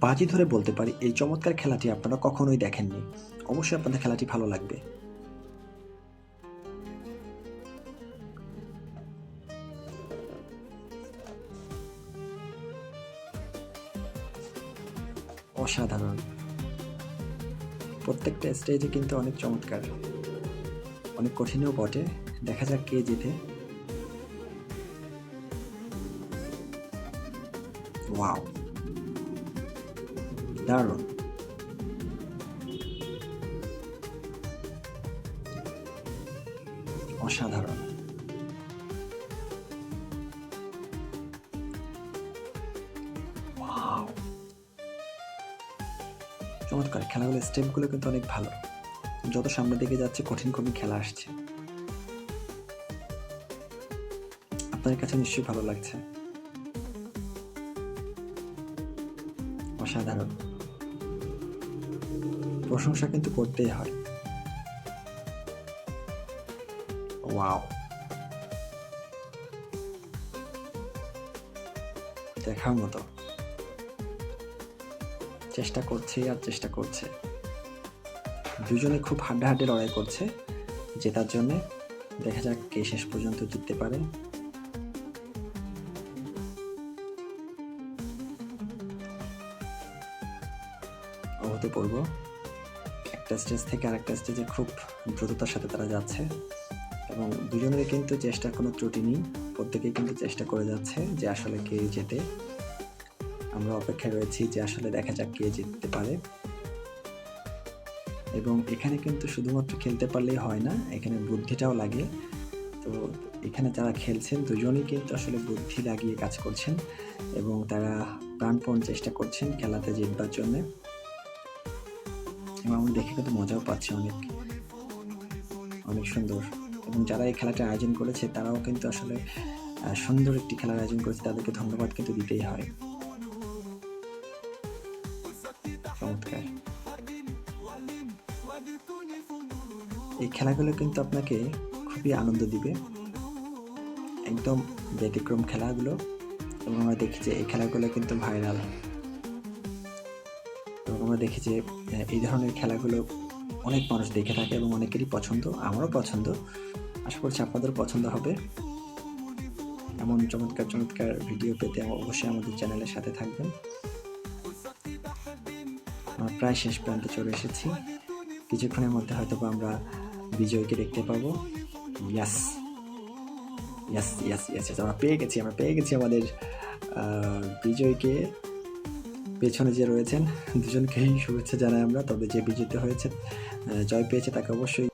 বাজি ধরে বলতে পারি, এই চমৎকার খেলাটি আপনারা কখনোই দেখেননি। অবশ্যই আপনাদের খেলাটি ভালো লাগবে। অসাধারণ। প্রত্যেকটা স্টেজে কিন্তু অনেক চমৎকার। অনেক কঠিনও বটে। দেখা যাক কে জিতে। ওয়াও। দারুণ অসাধারণ! চমৎকার খেলাগুলোর স্টেপগুলো কিন্তু অনেক ভালো। যত সামনের দিকে যাচ্ছে, কঠিন কঠিন খেলা আসছে। আপনার কাছে নিশ্চয়ই ভালো লাগছে। অসাধারণ। প্রশংসা কিন্তু করতেই হয়। ওয়াও দেখার মতো। চেষ্টা করছে আর চেষ্টা করছে। দুজনে খুব হাড্ডা হাড্ডাহাড্ডি লড়াই করছে। জেতার জন্যে দেখা যাক কে শেষ পর্যন্ত জিততে পারে। অভূতপূর্ব। একটা স্টেজ থেকে আরেকটা স্টেজে খুব দ্রুততার সাথে তারা যাচ্ছে এবং দুজনের কিন্তু চেষ্টার কোনো ত্রুটি নেই, প্রত্যেকেই কিন্তু চেষ্টা করে যাচ্ছে যে আসলে কে জেতে। আমরা অপেক্ষায় রয়েছি যে আসলে দেখা যাক কে জিততে পারে। এবং এখানে কিন্তু শুধুমাত্র খেলতে পারলেই হয় না, এখানে বুদ্ধিটাও লাগে। তো এখানে যারা খেলছেন দুজনেই কিন্তু আসলে বুদ্ধি লাগিয়ে কাজ করছেন এবং তারা প্রাণপণ চেষ্টা করছেন খেলাতে জিতবার জন্য। এবং আমরা দেখে কিন্তু মজাও পাচ্ছি অনেক। অনেক সুন্দর। এবং যারা এই খেলাটা আয়োজন করেছে, তারাও কিন্তু আসলে সুন্দর একটি খেলার আয়োজন করেছে। তাদেরকে ধন্যবাদ কিন্তু দিতেই হয়। চমৎকার। এই খেলাগুলো কিন্তু আপনাকে খুবই আনন্দ দিবে। একদম ব্যতিক্রম খেলাগুলো। এবং আমরা দেখি যে এই খেলাগুলো কিন্তু ভাইরাল। আমরা দেখি যে এই ধরনের খেলাগুলো অনেক মানুষ দেখে থাকে এবং অনেকেরই পছন্দ, আমারও পছন্দ। আশা করছি আপনাদের পছন্দ হবে। এমন চমৎকার চমৎকার ভিডিও পেতে অবশ্যই আমাদের চ্যানেলের সাথে থাকবেন। আমরা প্রায় শেষ প্রান্তে চলে এসেছি। কিছুক্ষণের মধ্যে হয়তো আমরা বিজয়কে দেখতে পাবো। ইয়াস ইয়াস ইয়াস ইয়াস আমরা পেয়ে গেছি, আমরা পেয়ে গেছি আমাদের বিজয়কে। পেছনে যে রয়েছেন দুজনকেই শুভেচ্ছা জানাই আমরা। তবে যে বিজয়ী হয়েছে জয় পেয়েছে তাকে অবশ্যই।